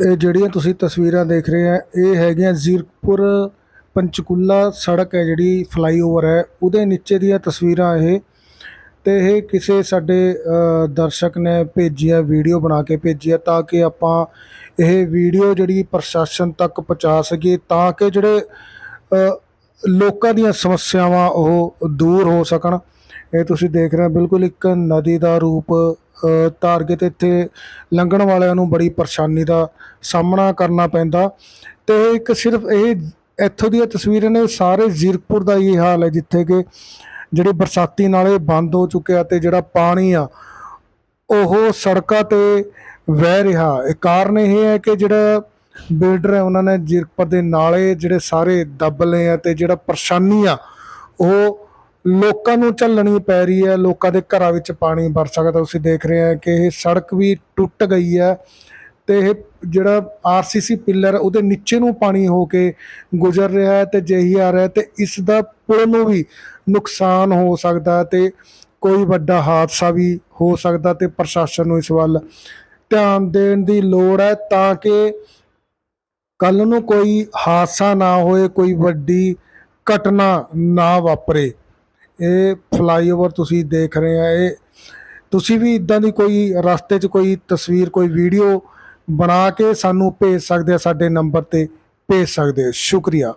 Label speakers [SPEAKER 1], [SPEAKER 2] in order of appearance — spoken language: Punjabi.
[SPEAKER 1] ਇਹ ਜਿਹੜੀਆਂ ਤੁਸੀਂ ਤਸਵੀਰਾਂ ਦੇਖ ਰਹੇ ਆ, ਇਹ ਹੈਗੀਆਂ ਜ਼ੀਰਕਪੁਰ ਪੰਚਕੂਲਾ ਸੜਕ ਹੈ ਜਿਹੜੀ ਫਲਾਈਓਵਰ ਹੈ। ਉਹਦੇ ਨੀਚੇ ਦੀਆਂ ਤਸਵੀਰਾਂ ਇਹ। ਤੇ ਇਹ ਕਿਸੇ ਸਾਡੇ ਦਰਸ਼ਕ ਨੇ ਭੇਜਿਆ, ਵੀਡੀਓ ਬਣਾ ਕੇ ਭੇਜਿਆ ਤਾਂ ਕਿ ਆਪਾਂ ਇਹ ਵੀਡੀਓ ਜਿਹੜੀ ਪ੍ਰਸ਼ਾਸਨ ਤੱਕ ਪਹੁੰਚਾ ਸਕੀਏ ਤਾਂ ਕਿ ਜਿਹੜੇ ਲੋਕਾਂ ਦੀਆਂ ਸਮੱਸਿਆਵਾਂ ਉਹ ਦੂਰ ਹੋ ਸਕਣ। ਇਹ ਤੁਸੀਂ ਦੇਖ ਰਹੇ ਹੋ, ਬਿਲਕੁਲ ਇੱਕ ਨਦੀ ਦਾ ਰੂਪ ਅ, ਧਾਰ ਕੇ ਤੇ ਇੱਥੇ ਲੰਘਣ ਵਾਲਿਆਂ ਨੂੰ ਬੜੀ ਪਰੇਸ਼ਾਨੀ ਦਾ ਸਾਹਮਣਾ ਕਰਨਾ ਪੈਂਦਾ। ਤੇ ਇੱਕ ਸਿਰਫ ਇਹ ਇੱਥੋਂ ਦੀਆਂ ਤਸਵੀਰਾਂ ਨੇ ਸਾਰੇ ਜ਼ੀਰਕਪੁਰ ਦਾ ਇਹ ਹਾਲ ਹੈ ਜਿੱਥੇ ਕਿ ਜਿਹੜੇ ਬਰਸਾਤੀ ਨਾਲੇ ਬੰਦ ਹੋ ਚੁੱਕੇ ਆ ਤੇ ਜਿਹੜਾ ਪਾਣੀ ਆ ਉਹ ਸੜਕਾਂ ਤੇ ਵਹਿ ਰਿਹਾ। ਇਹ ਕਾਰਨ ਇਹ ਹੈ ਕਿ ਜਿਹੜਾ ਬਿਲਡਰ ਹੈ ਉਹਨਾਂ ਨੇ ਜ਼ੀਰਕਪੁਰ ਦੇ ਨਾਲੇ ਜਿਹੜੇ ਸਾਰੇ ਦੱਬ ਲਏ ਆ ਤੇ ਜਿਹੜਾ ਪਰੇਸ਼ਾਨੀ ਆ ਉਹ ਲੋਕਾਂ ਨੂੰ ਝੱਲਣੀ ਪੈ ਰਹੀ ਹੈ, ਲੋਕਾਂ ਦੇ ਘਰਾਂ ਵਿੱਚ ਪਾਣੀ ਵੜ ਸਕਦਾ, ਤੁਸੀਂ ਦੇਖ ਰਹੇ ਆ ਕਿ ਇਹ ਸੜਕ ਵੀ ਟੁੱਟ ਗਈ ਹੈ ਤੇ ਇਹ ਜਿਹੜਾ ਆਰਸੀਸੀ ਪਿੱਲਰ ਉਹਦੇ ਨੀਚੇ ਨੂੰ ਪਾਣੀ ਹੋ ਕੇ ਗੁਜ਼ਰ ਰਿਹਾ ਹੈ ਤੇ ਜਿਹੀ ਆ ਰਿਹਾ ਤੇ ਇਸ ਦਾ ਪੁਲ ਨੂੰ ਵੀ ਨੁਕਸਾਨ ਹੋ ਸਕਦਾ ਹੈ ਤੇ ਕੋਈ ਵੱਡਾ ਹਾਦਸਾ ਵੀ ਹੋ ਸਕਦਾ ਤੇ ਪ੍ਰਸ਼ਾਸਨ ਨੂੰ ਇਸ ਵੱਲ ਧਿਆਨ ਦੇਣ ਦੀ ਲੋੜ ਹੈ ਤਾਂ ਕਿ ਕੱਲ ਨੂੰ ਕੋਈ ਹਾਦਸਾ ਨਾ ਹੋਏ, ਕੋਈ ਵੱਡੀ ਘਟਨਾ ਨਾ ਵਾਪਰੇ। ਇਹ ਫਲਾਈਓਵਰ ਤੁਸੀਂ ਦੇਖ ਰਹੇ ਆ, ਇਹ ਤੁਸੀਂ ਵੀ ਇਦਾਂ ਦੀ ਕੋਈ ਰਸਤੇ 'ਚ ਕੋਈ ਤਸਵੀਰ, ਕੋਈ ਵੀਡੀਓ ਬਣਾ ਕੇ ਸਾਨੂੰ ਭੇਜ ਸਕਦੇ ਆ, ਸਾਡੇ ਨੰਬਰ ਤੇ ਭੇਜ ਸਕਦੇ ਹੋ ਸ਼ੁਕਰੀਆ।